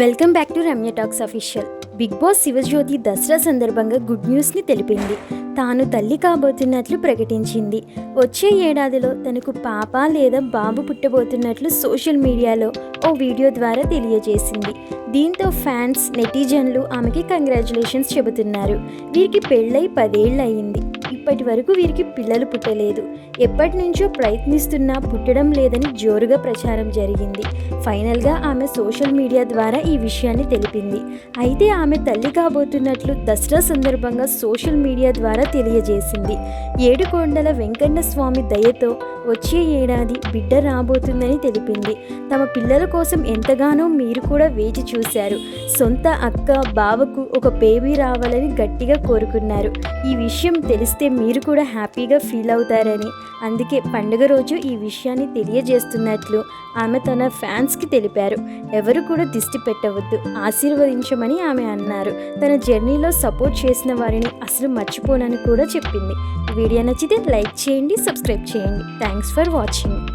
Welcome back to Ramya talks official Bigg Boss Shivajyothi Dasara సందర్భంగా good న్యూస్ని తెలిపింది. తాను తల్లి కాబోతున్నట్లు ప్రకటించింది. వచ్చే ఏడాదిలో తనకు పాప లేదా బాబు పుట్టబోతున్నట్లు సోషల్ మీడియాలో ఓ వీడియో ద్వారా తెలియజేసింది. దీంతో ఫ్యాన్స్ నెటిజన్లు ఆమెకి కంగ్రాచులేషన్స్ చెబుతున్నారు. వీరికి పెళ్ళై పదేళ్ళు అయింది ఇప్పటి వరకు వీరికి పిల్లలు పుట్టలేదు. ఎప్పటి నుంచో ప్రయత్నిస్తున్నా పుట్టడం లేదని జోరుగా ప్రచారం జరిగింది. ఫైనల్గా ఆమె సోషల్ మీడియా ద్వారా ఈ విషయాన్ని తెలిపింది. అయితే ఆమె తల్లి కాబోతున్నట్లు దసరా సందర్భంగా సోషల్ మీడియా ద్వారా తెలియజేసింది. ఏడుకొండల వెంకన్న స్వామి దయతో వచ్చే ఏడాది బిడ్డ రాబోతుందని తెలిపింది. తమ పిల్లల కోసం ఎంతగానో మీరు కూడా వేచి చూశారు. సొంత అక్క బావకు ఒక బేబీ రావాలని గట్టిగా కోరుకున్నారు. ఈ విషయం తెలిసి చేస్తే మీరు కూడా హ్యాపీగా ఫీల్ అవుతారని. అందుకే పండుగ రోజు ఈ విషయాన్ని తెలియజేస్తున్నట్లు ఆమె తన ఫ్యాన్స్కి తెలిపారు. ఎవరు కూడా దిష్టి పెట్టవద్దు ఆశీర్వదించమని ఆమె అన్నారు. తన జర్నీలో సపోర్ట్ చేసిన వారిని అసలు మర్చిపోనని కూడా చెప్పింది. వీడియో నచ్చితే లైక్ చేయండి సబ్స్క్రైబ్ చేయండి. Thanks for watching.